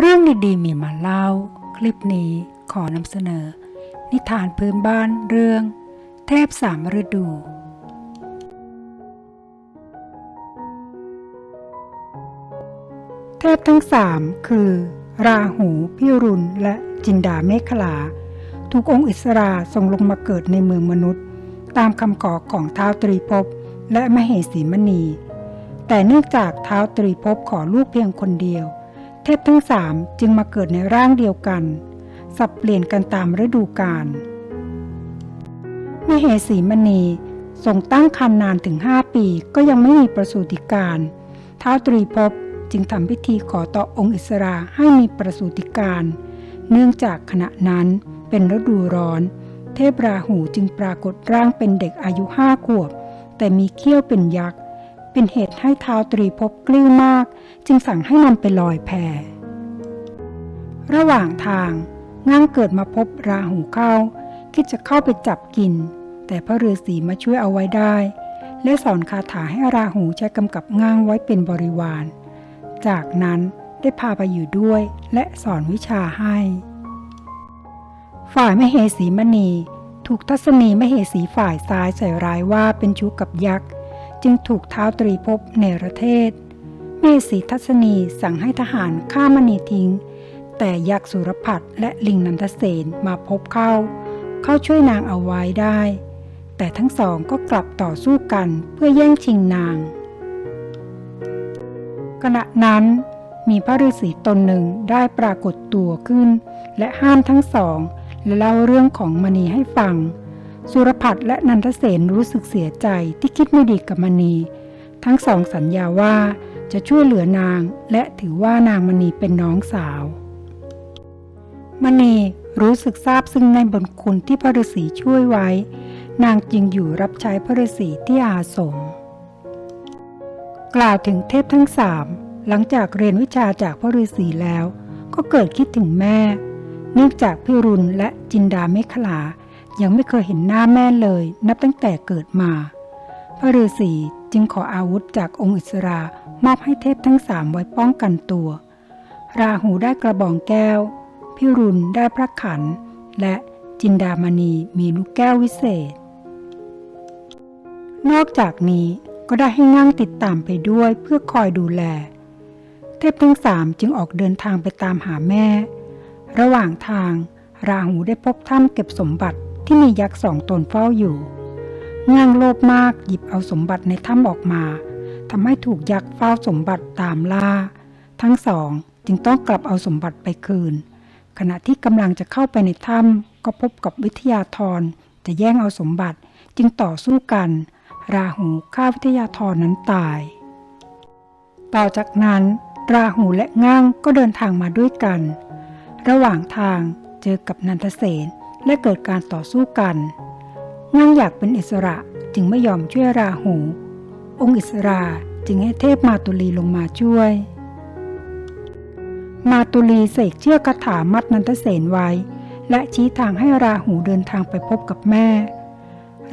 เรื่องดีๆมีมาเล่า คลิปนี้ขอนำเสนอ นิทานพื้นบ้านเรื่อง เทพสามฤดู เทพทั้งสามคือ ราหูพิรุณ และจินดาเมขลา ถูกองค์อิสราส่งลงมาเกิดในเมืองมนุษย์ ตามคำขอของท้าวตรีภพและมเหสีมณี แต่เนื่องจากท้าวตรีภพขอลูกเพียงคนเดียวเเทพทั้งสามจึงมาเกิดในร่างเดียวกัน สับเปลี่ยนกันตามฤดูกาลมเหสีมณีทรงตั้งครรภ์นานถึงห้าปีก็ยังไม่มีประสูติการเท้าตรีภพจึงทำพิธีขอต่อองค์อิสราให้มีประสูติการ เนื่องจากขณะนั้นเป็นฤดูร้อน เทพราหูจึงปรากฏร่างเป็นเด็กอายุห้าขวบ แต่มีเขี้ยวเป็นยักษ์ เป็นเหตุให้ท้าวตรีภพกลิ้วมาก จึงสั่งให้นำไปลอยแพระหว่างทางง่างเกิดมาพบราหูเข้า คิดจะเข้าไปจับกิน แต่พระฤาษีมาช่วยเอาไว้ได้ และสอนคาถาให้ราหูใช้กำกับง่างไว้เป็นบริวาร จากนั้นได้พาไปอยู่ด้วยและสอนวิชาให้ ฝ่ายมเหสีมณี ถูกทัศนีมเหสีฝ่ายซ้ายใส่ร้ายว่าเป็นชู้กับยักษ์ จึงถูกเท้าวตรีภพเนรเทศเหสีทัศนีสั่งให้ทหารฆ่ามณีทิ้ง แต่ยักษ์สุรพัฒและลิงนันทเสนมาพบเข้า เข้าช่วยนางเอาไว้ได้ แต่ทั้งสองก็กลับต่อสู้กันเพื่อแย่งชิงนาง ขณะนั้นมีพระฤาษีตนหนึ่งได้ปรากฏตัวขึ้น และห้ามทั้งสองและเล่าเรื่องของมณีให้ฟัง สุรพัฒน์และนันทเสนรู้สึกเสียใจที่คิดไม่ดีกับมณี ทั้งสองสัญญาว่าจะช่วยเหลือนางและถือว่านางมณีเป็นน้องสาว มณีรู้สึกซาบซึ้งในบุญคุณที่พระฤาษีช่วยไว้ นางจึงอยู่รับใช้พระฤาษีที่อาสม กล่าวถึงเทพทั้งสามหลังจากเรียนวิชาจากพระฤาษีแล้ว ก็เกิดคิดถึงแม่ เนื่องจากพิรุณและจินดาเมขลา ยังไม่เคยเห็นหน้าแม่เลยนับตั้งแต่เกิดมา พระฤาษีจึงขออาวุธจากองค์อิสรามอบให้เทพทั้งสามไว้ป้องกันตัว ราหูได้กระบองแก้ว พิรุณได้พระขัน และจินดามณีมีลูกแก้ววิเศษ นอกจากนี้ก็ได้ให้งั่งติดตามไปด้วยเพื่อคอยดูแล เทพทั้งสามจึงออกเดินทางไปตามหาแม่ ระหว่างทางราหูได้พบถ้ำเก็บสมบัติ ที่มียักษ์สองตนเฝ้าอยู่ง่างโลภมากหยิบเอาสมบัติในถ้ำออกมาทำให้ถูกยักษ์เฝ้าสมบัติตามล่า ทั้งสองจึงต้องกลับเอาสมบัติไปคืน ขณะที่กำลังจะเข้าไปในถ้ำก็พบกับวิทยาธรจะแย่งเอาสมบัติจึงต่อสู้กัน ราหูฆ่าวิทยาธรนั้นตาย ต่อจากนั้น ราหูและง่างก็เดินทางมาด้วยกัน ระหว่างทางเจอกับนันทเสน และเกิดการต่อสู้กันง่างอยากเป็นอิสระจึงไม่ยอมช่วยราหู องค์อิสราจึงให้เทพมาตุลีลงมาช่วย มาตุลีเสกเชือกคาถามัดนันทเสนไว้ และชี้ทางให้ราหูเดินทางไปพบกับแม่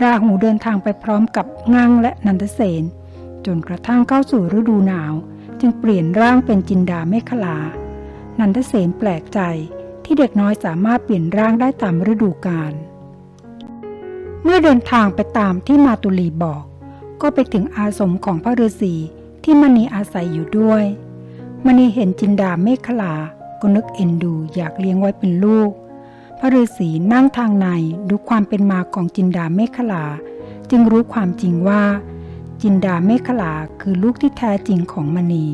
ราหูเดินทางไปพร้อมกับงังและนันทเสนจนกระทั่งเข้าสู่ฤดูหนาว จึงเปลี่ยนร่างเป็นจินดาเมขลา นันทเสนแปลกใจ ที่เด็กน้อยสามารถเปลี่ยนร่างได้ตามฤดูกาล เมื่อเดินทางไปตามที่มาตุลีบอก ก็ไปถึงอาสมของพระฤาษีที่มณีอาศัยอยู่ด้วย มณีเห็นจินดาเมฆลา ก็นึกเอ็นดูอยากเลี้ยงไว้เป็นลูก พระฤาษีนั่งทางในดูความเป็นมาของจินดาเมฆลา จึงรู้ความจริงว่า จินดาเมฆลาคือลูกที่แท้จริงของมณี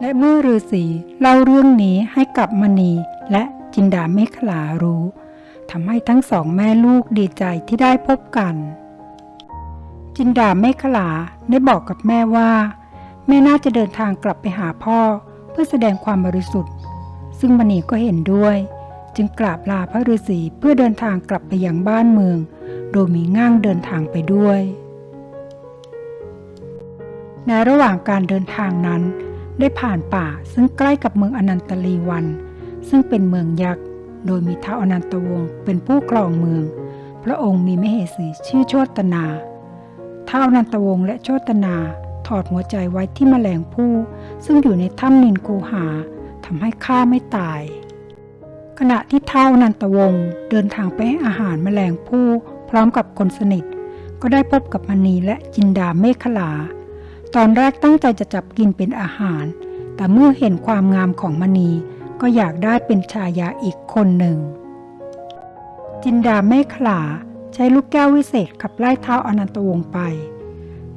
และเมื่อฤาษีเล่าเรื่องนี้ให้กับมณีและจินดาเมฆลารู้ทำให้ทั้งสองแม่ลูกดีใจที่ได้พบกัน จินดาเมฆลาได้บอกกับแม่ว่า แม่น่าจะเดินทางกลับไปหาพ่อเพื่อแสดงความบริสุทธิ์ ซึ่งมณีก็เห็นด้วย จึงกราบลาพระฤาษีเพื่อเดินทางกลับไปยังบ้านเมือง โดยมีง่างเดินทางไปด้วย ในระหว่างการเดินทางนั้น ได้ผ่านป่าซึ่งใกล้กับเมืองอนันตลีวัน ซึ่งเป็นเมืองยักษ์ โดยมีท้าวอนันตวงศ์เป็นผู้ครองเมือง พระองค์มีมเหสีชื่อโชตนาท้าวอนันตวงศ์และโชตนาถอดหัวใจไว้ที่แมลงผู้ ซึ่งอยู่ในถ้ำนินคูหาทำให้ข้าไม่ตาย ขณะที่เท่านันตวงศ์เดินทางไปให้อาหารแมลงผู้พร้อมกับคนสนิท ก็ได้พบกับมณีและจินดาเมฆลา ตอนแรกตั้งใจจะจับกินเป็นอาหาร แต่เมื่อเห็นความงามของมณีก็อยากได้เป็นชายาอีกคนหนึ่ง จินดาเมฆลาใช้ลูกแก้ววิเศษขับไล่เท้าอนันตวงศ์ไป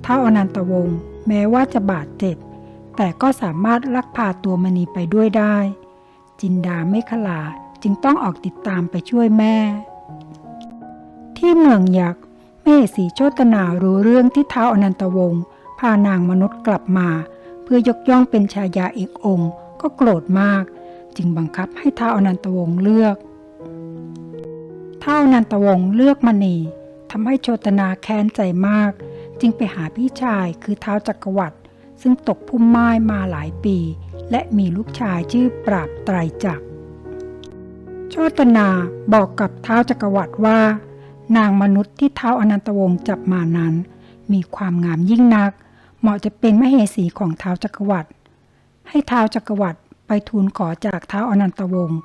เท้าอนันตวงศ์แม้ว่าจะบาดเจ็บ แต่ก็สามารถลักพาตัวมณีไปด้วยได้ จินดาเมฆลาจึงต้องออกติดตามไปช่วยแม่ ที่เมืองยักษ์เมสีโชตนารู้เรื่องที่เท้าอนันตวงศ์ พานางมนุษย์กลับมา เพื่อยกย่องเป็นชายาอีกองค์ก็โกรธมาก จึงบังคับให้เท้าอนันตวงศ์เลือกเท้าอนันตวงศ์เลือกมณีทำให้โชตนาแค้นใจมาก จึงไปหาพี่ชายคือเท้าจักรวรรดิซึ่งตกพุ่มไม้มาหลายปี และมีลูกชายชื่อปราบไตรจักรโชตนาบอกกับเท้าจักรวรรดิว่า นางมนุษย์ที่เท้าอนันตวงศ์จับมานั้น มีความงามยิ่งนัก เหมาะจะเป็นมเหสีของเท้าจักรวรรดิให้เท้าจักรวรรดิไปทูลขอจากเท้าอนันตวงศ์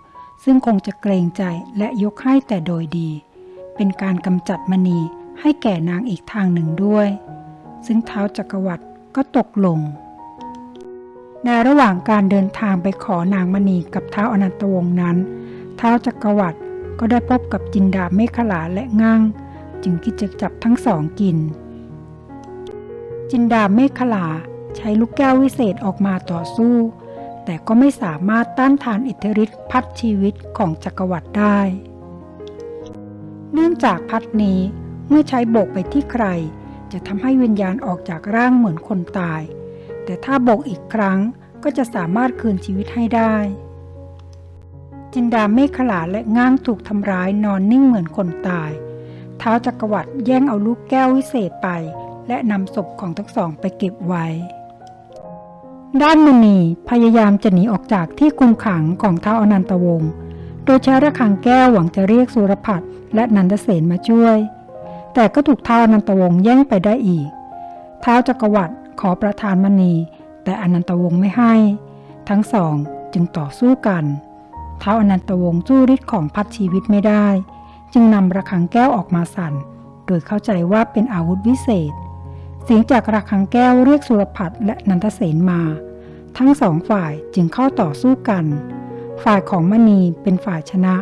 ซึ่งคงจะเกรงใจและยกให้แต่โดยดี เป็นการกำจัดมณีให้แก่นางอีกทางหนึ่งด้วย ซึ่งเท้าจักรวรรดิก็ตกลง ในระหว่างการเดินทางไปขอนางมณีกับเท้าอนันตวงศ์นั้น เท้าจักรวรรดิก็ได้พบกับจินดาเมฆลาและงั่ง จึงคิดจะจับทั้งสองกิน จินดาเมฆลาใช้ลูกแก้ววิเศษออกมาต่อสู้ แต่ก็ไม่สามารถต้านทานอิทธิฤทธิ์พัดชีวิตของจักรวรรดิได้ เนื่องจากพัดนี้เมื่อใช้โบกไปที่ใคร จะทำให้วิญญาณออกจากร่างเหมือนคนตาย แต่ถ้าโบกอีกครั้งก็จะสามารถคืนชีวิตให้ได้ จินดาเมฆขลาและง้างถูกทำร้ายนอนนิ่งเหมือนคนตาย เท้าจักรวรรดิแย่งเอาลูกแก้ววิเศษไป และนำศพของทั้งสองไปเก็บไว้ ด้านมณีพยายามจะหนีออกจากที่คุมขังของเท้าอนันตวงศ์ โดยใช้ระฆังแก้วหวังจะเรียกสุรพัฒน์และนันทเสนมาช่วย แต่ก็ถูกเท้าอนันตวงศ์แย่งไปได้อีกเท้าจักรวรรดิขอประทานมณี แต่อนันตวงศ์ไม่ให้ ทั้งสองจึงต่อสู้กันเท้าอนันตวงศ์สู้ฤทธิ์ของพัดชีวิตไม่ได้ จึงนำระฆังแก้วออกมาสั่น โดยเข้าใจว่าเป็นอาวุธวิเศษ เสียงจากระฆังแก้วเรียกสุรพัฒน์และนันทเสนมา ทั้งสองฝ่ายจึงเข้าต่อสู้กัน ฝ่ายของมณีเป็นฝ่ายชนะ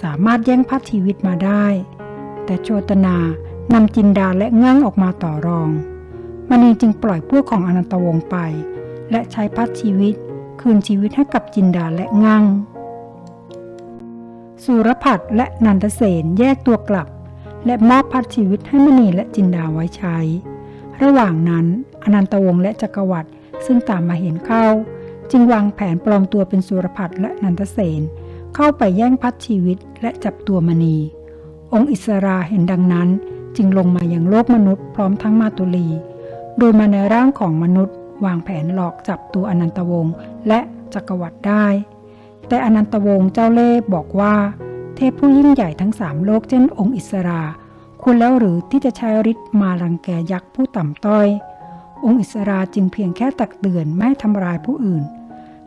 สามารถแย่งพัดชีวิตมาได้ แต่โชตนานำจินดาและงั่งออกมาต่อรอง มณีจึงปล่อยพวกของอนันตวงศ์ไป และใช้พัดชีวิต คืนชีวิตให้กับจินดาและงั่งสุรพัฒน์และนันทเสนแยกตัวกลับ และมอบพัดชีวิตให้มณีและจินดาไว้ใช้ ระหว่างนั้น อนันตวงศ์และจักรวรรดิซึ่งตามมาเห็นเข้า จึงวางแผนปลอมตัวเป็นสุรพัฒน์และนันทเสนเข้าไปแย่งพัดชีวิตและจับตัวมณี องค์อิสราเห็นดังนั้นจึงลงมาอยังโลกมนุษย์พร้อมทั้งมาตุลี โดยมาในร่างของมนุษย์ วางแผนหลอกจับตัวอนันตวงศ์และจักรวรรดิได้ แต่อนันตวงศ์เจ้าเล่ห์บอกว่า เทพผู้ยิ่งใหญ่ทั้งสามโลกเช่นองค์อิสรา ควรแล้วหรือที่จะใช้ฤทธิ์มารังแกยักษ์ผู้ต่ำต้อย องค์อิสราจึงเพียงแค่ตักเตือนไม่ทำร้ายผู้อื่น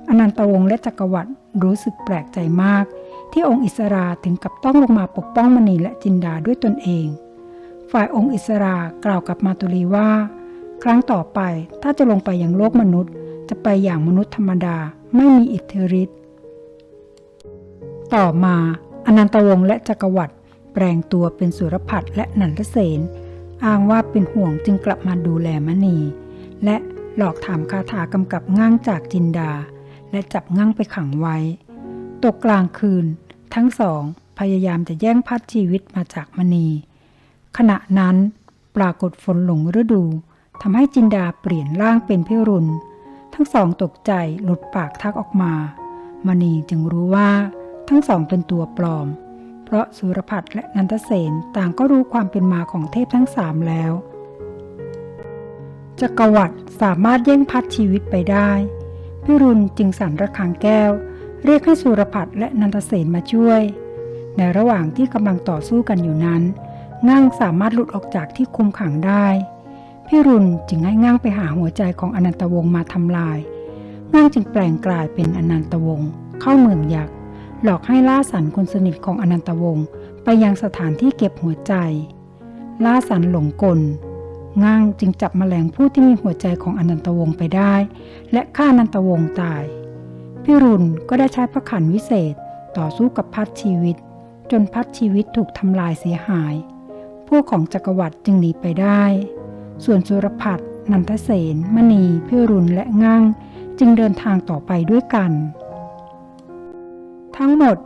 อนันตวงศ์และจักรวรรดิรู้สึกแปลกใจมาก ที่องค์อิสราถึงกับต้องลงมาปกป้องมณีและจินดาด้วยตนเอง ฝ่ายองค์อิสรากล่าวกับมาตุลีว่า ครั้งต่อไปถ้าจะลงไปยังโลกมนุษย์ จะไปอย่างมนุษย์ธรรมดาไม่มีอิทธิฤทธิ์ต่อมาอนันตวงศ์และจักรวรรดิ ปลงตัวเป็นสุรพัฒและนันทเสนอ้างว่าเป็นห่วงจึงกลับมาดูแลมณี และหลอกถามคาถากำกับง่างจากจินดา และจับง่างไปขังไว้ ตกกลางคืน ทั้งสองพยายามจะแย่งพัดชีวิตมาจากมณี ขณะนั้นปรากฏฝนหลงฤดูทำให้จินดาเปลี่ยนร่างเป็นพิรุณ ทั้งสองตกใจหลุดปากทักออกมา มณีจึงรู้ว่าทั้งสองเป็นตัวปลอม เพราะสุรพัฒน์และนันทเสนต่างก็รู้ความเป็นมาของเทพทั้งสามแล้ว จักรวรรดิสามารถแย่งพัดชีวิตไปได้พิรุณจึงสั่นระฆังแก้ว เรียกให้สุรพัฒน์และนันทเสนมาช่วย ในระหว่างที่กำลังต่อสู้กันอยู่นั้นงั่งสามารถหลุดออกจากที่คุมขังได้พิรุณจึงให้งั่งไปหาหัวใจของอนันตวงศ์มาทำลายงั่งจึงแปลงกลายเป็นอนันตวงศ์เข้าเมืองยักษ์ หลอกให้ล่าสันคนสนิทของอนันตวงศ์ไปยังสถานที่เก็บหัวใจ ล่าสันหลงกลงั่งจึงจับแมลงผู้ที่มีหัวใจของอนันตวงศ์ไปได้ และฆ่าอนันตวงศ์ตาย พิรุณก็ได้ใช้พระขันวิเศษต่อสู้กับพัดชีวิต จนพัดชีวิตถูกทำลายเสียหาย พวกของจักรวรรดิจึงหนีไปได้ ส่วนสุรพัฒน์นันทเสนมณีพิรุณและงั่งจึงเดินทางต่อไปด้วยกัน ทั้งหมด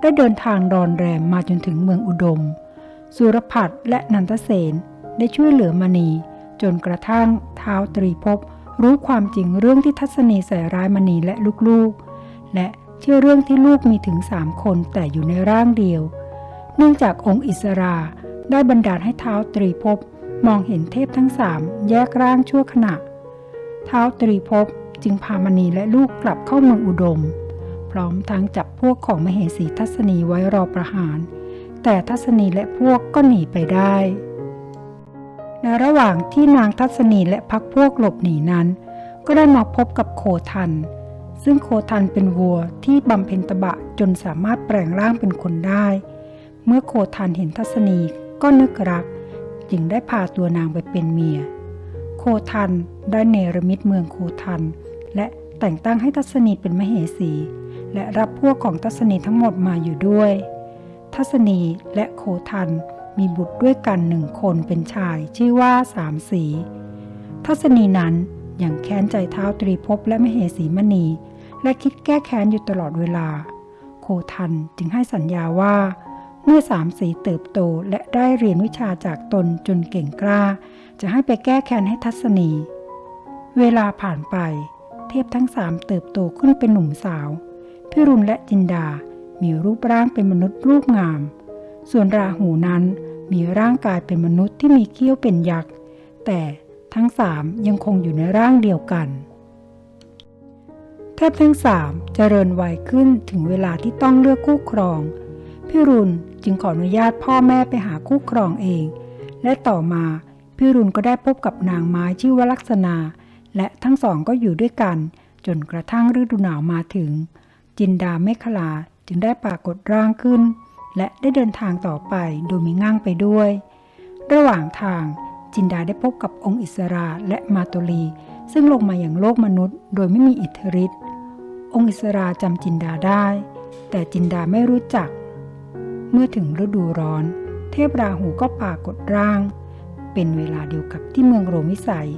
ได้เดินทางรอนแรมมาจนถึงเมืองอุดม สุรพัฒน์และนันทเสนได้ช่วยเหลือมณีจนกระทั่งเท้าวตรีภพรู้ความจริงเรื่องที่ทัศนีใส่ร้ายมณีและลูกๆ และเชื่อเรื่องที่ลูกมีถึงสามคนแต่อยู่ในร่างเดียว เนื่องจากองค์อิสราได้บันดาลให้เท้าวตรีภพมองเห็นเทพทั้งสามแยกร่างชั่วขณะ เท้าวตรีภพจึงพามณีและลูกกลับเข้าเมืองอุดม พร้อมทั้งจับพวกของมเหสีทัศนีไว้รอประหาร แต่ทัศนีและพวกก็หนีไปได้ ในระหว่างที่นางทัศนีและพักพวกหลบหนีนั้น ก็ได้มาพบกับโคทัน ซึ่งโคทันเป็นวัวที่บำเพ็ญตบะจนสามารถแปลงร่างเป็นคนได้ เมื่อโคทันเห็นทัศนีก็นึกรัก จึงได้พาตัวนางไปเป็นเมีย โคทันได้เนรมิตเมืองโคทัน และแต่งตั้งให้ทัศนีเป็นมเหสี และรับพวกของทัศนีทั้งหมดมาอยู่ด้วย ทัศนีและโคทันมีบุตรด้วยกันหนึ่งคนเป็นชายชื่อว่าสามสี ทัศนีนั้นอยังแค้นใจเท้าตรีภพและมเหสีมณี และคิดแก้แค้นอยู่ตลอดเวลา โคทันจึงให้สัญญาว่า เมื่อสามสีเติบโตและได้เรียนวิชาจากตนจนเก่งกล้า จะให้ไปแก้แค้นให้ทัศนี เวลาผ่านไป เทพทั้งสามเติบโตขึ้นเป็นหนุ่มสาว พิรุณและจินดา มีรูปร่างเป็นมนุษย์รูปงาม ส่วนราหูนั้นมีร่างกายเป็นมนุษย์ที่มีเขี้ยวเป็นยักษ์ แต่ทั้งสามยังคงอยู่ในร่างเดียวกันเทพทั้งสามเจริญวัยขึ้นถึงเวลาที่ต้องเลือกคู่ครอง พิรุณจึงขออนุญาตพ่อแม่ไปหาคู่ครองเอง และต่อมาพิรุณก็ได้พบกับนางไม้ชื่อว่าลักษณา และทั้งสองก็อยู่ด้วยกัน จนกระทั่งฤดูหนาวมาถึง จินดาเมขลาจึงได้ปรากฏร่างขึ้น และได้เดินทางต่อไปโดยมีง่างไปด้วย ระหว่างทางจินดาได้พบกับองค์อิสราและมาตุลี ซึ่งลงมาอย่างโลกมนุษย์ โดยไม่มีอิทธิฤทธิ์องค์อิสราจำจินดาได้ แต่จินดาไม่รู้จัก เมื่อถึงฤดูร้อน เทพราหูก็ปรากฏร่าง เป็นเวลาเดียวกับที่เมืองโรมิสัย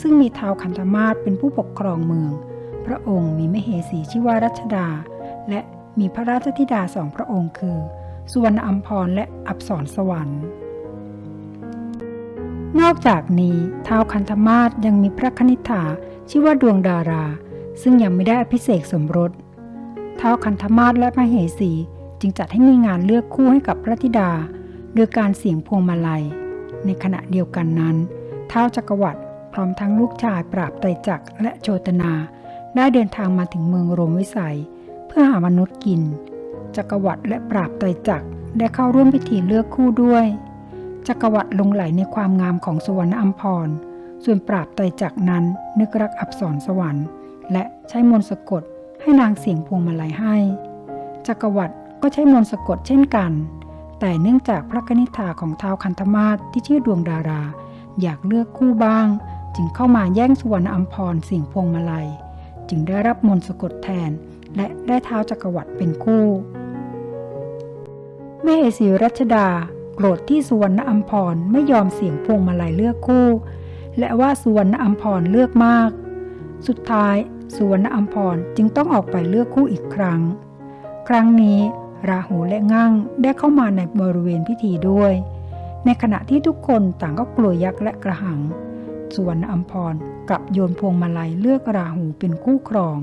ซึ่งมีท้าวคันธมาศเป็นผู้ปกครองเมือง พระองค์มีมเหสีชื่อว่ารัชดา และมีพระราชธิดาสองพระองค์คือ สุวรรณอัมพรและอับสรสวรรค์ นอกจากนี้ท้าวคันธมาศยังมีพระคณิษฐาชื่อว่าดวงดารา ซึ่งยังไม่ได้อภิเษกสมรสท้าวคันธมาศและมเหสีจึงจัดให้มีงานเลือกคู่ให้กับพระธิดาโดยการเสี่ยงพวงมาลัย ในขณะเดียวกันนั้นท้าวจักรวรรดิพร้อมทั้งลูกชายปราบไตจักรและโชตนา ได้เดินทางมาถึงเมืองโรมวิสัย เพื่อหามนุษย์กิน จักรวรรดิและปราบไตรจักรได้เข้าร่วมพิธีเลือกคู่ด้วย จักรวรรดิลงไหลในความงามของสวรรณอัมพร ส่วนปราบไตรจักรนั้นนึกรักอับสรสวรรค์ และใช้มนต์สะกดให้นางเสียงพวงมาลัยให้ จักรวรรดิก็ใช้มนต์สะกดเช่นกัน แต่เนื่องจากพระกนิษฐาของท้าวคันธมาศที่ชื่อดวงดารา อยากเลือกคู่บ้าง จึงเข้ามาแย่งสวรรณอัมพรเสียงพวงมาลัย จึงได้รับมนต์สะกดแทน และได้เท้าวจักรวรรดิเป็นคู่ แม่เอสีรัชดา โกรธที่สุวรรณอัมพรไม่ยอมเสียงพวงมาลัยเลือกคู่ และว่าสุวรรณอัมพรเลือกมาก สุดท้ายสุวรรณอัมพรจึงต้องออกไปเลือกคู่อีกครั้ง ครั้งนี้ราหูและงั่งได้เข้ามาในบริเวณพิธีด้วย ในขณะที่ทุกคนต่างก็กลัวยักษ์และกระหัง สุวรรณอัมพร กลับโยนพวงมาลัยเลือกราหูเป็นคู่ครอง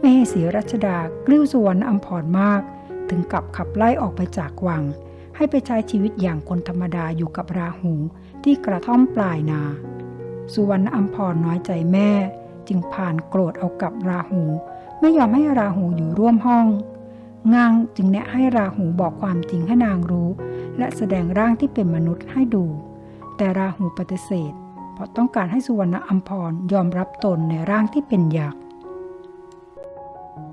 แม่เสีรัชดากลิ้วสุวรรณอัมพรมาก ถึงกับขับไล่ออกไปจากวัง ให้ไปใช้ชีวิตอย่างคนธรรมดาอยู่กับราหูที่กระท่อมปลายนา สุวรรณอัมพรน้อยใจแม่ จึงผ่านโกรธเอากับราหู ไม่ยอมให้ราหูอยู่ร่วมห้องงางจึงแนะให้ราหูบอกความจริงให้นางรู้ และแสดงร่างที่เป็นมนุษย์ให้ดู แต่ราหูปฏิเสธ ราะต้องการให้สุวรรณอัมพรยอมรับตนในร่างที่เป็นยักษ์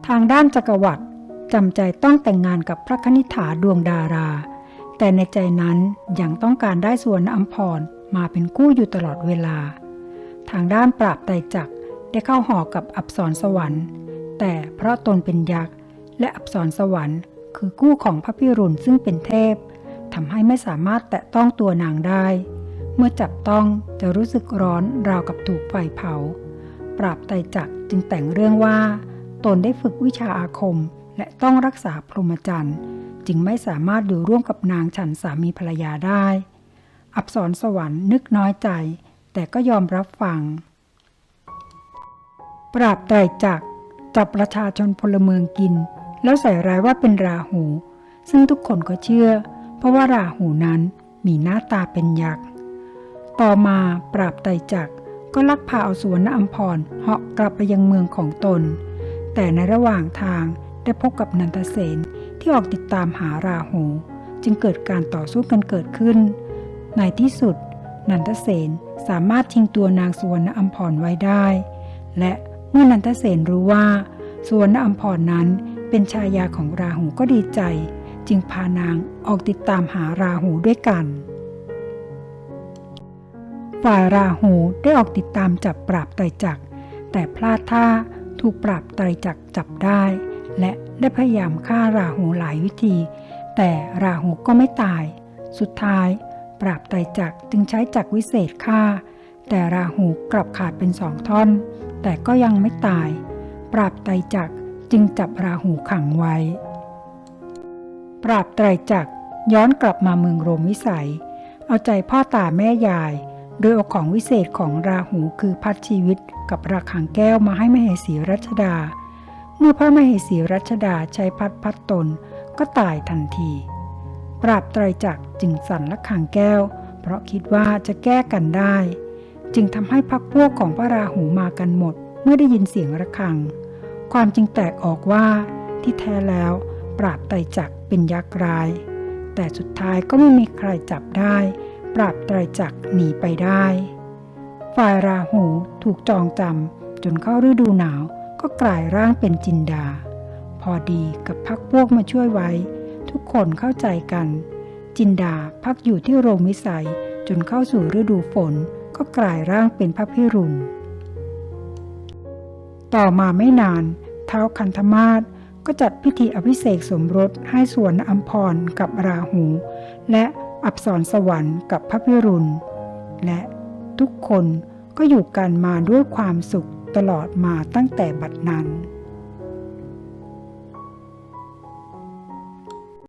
ทางด้านจักรวรรดิจำใจต้องแต่งงานกับพระคณิษฐาดวงดารา แต่ในใจนั้นยังต้องการได้ส่วนอัมพรมาเป็นคู่อยู่ตลอดเวลา ทางด้านปราบไตจักรได้เข้าหอกับอับสรสวรรค์ แต่เพราะตนเป็นยักษ์และอับสรสวรรค์ คือคู่ของพระพิรุณซึ่งเป็นเทพทำให้ไม่สามารถแตะต้องตัวนางได้ เมื่อจับต้องจะรู้สึกร้อนราวกับถูกไฟเผา ปราบไตจักรจึงแต่งเรื่องว่า ตนได้ฝึกวิชาอาคม และต้องรักษาพรหมจรรย์ จึงไม่สามารถอยู่ร่วมกับนางฉันสามีภรรยาได้ อับสรสวรรค์นึกน้อยใจ แต่ก็ยอมรับฟัง ปราบไตจักรจับประชาชนพลเมืองกิน แล้วใส่ร้ายว่าเป็นราหู ซึ่งทุกคนก็เชื่อ เพราะว่าราหูนั้นมีหน้าตาเป็นยักษ์ ต่อมาปราบไตจักรก็ลักพาเอาสวนอัมพรเหาะกลับไปยังเมืองของตน แต่ในระหว่างทางได้พบกับนันทเสนที่ออกติดตามหาราหู จึงเกิดการต่อสู้กันเกิดขึ้น ในที่สุด นันทเสนสามารถชิงตัวนางสวรรณอัมพรไว้ได้ และเมื่อนันทเสนรู้ว่าสวรรณอัมพรนั้นเป็นชายาของราหูก็ดีใจ จึงพานางออกติดตามหาราหูด้วยกัน ฝ่ายราหูได้ออกติดตามจับปราบไตรจักร แต่พลาดท่าถูกปราบไตรจักรจับได้ และได้พยายามฆ่าราหูหลายวิธี แต่ราหูก็ไม่ตาย สุดท้าย ปราบไตรจักรจึงใช้จักรวิเศษฆ่า แต่ราหูกลับขาดเป็นสองท่อน แต่ก็ยังไม่ตาย ปราบไตรจักรจึงจับราหูขังไว้ ปราบไตรจักรย้อนกลับมาเมืองโรมวิสัย เอาใจพ่อตาแม่ยาย โดยเอาของวิเศษของราหูคือพัดชีวิตกับราขังแก้วมาให้มเหสีรัชดา เมื่อพระมเหสีรัชดาใช้พัดพัดตนก็ตายทันที ปราบไตรจักรจึงสั่นละขังแก้ว เพราะคิดว่าจะแก้กันได้ จึงทำให้พักพวกของพระราหูมากันหมด เมื่อได้ยินเสียงระฆัง ความจริงแตกออกว่าที่แท้แล้วปราบไตรจักรเป็นยักษ์ร้าย แต่สุดท้ายก็ไม่มีใครจับได้ ปราบไตรจักรหนีไปได้ ฝ่ายราหูถูกจองจำจนเข้าฤดูหนาวก็กลายร่างเป็นจินดา พอดีกับพักพวกมาช่วยไว้ ทุกคนเข้าใจกัน จินดาพักอยู่ที่โรมวิสัยจนเข้าสู่ฤดูฝนก็กลายร่างเป็นพระพิรุณ ต่อมาไม่นานเท้าคันธมาศก็จัดพิธีอภิเษกสมรสให้สวนอัมพรกับราหู และ อับสรสวรรค์กับพระพิรุณ และทุกคนก็อยู่กันมาด้วยความสุขตลอดมาตั้งแต่บัดนั้น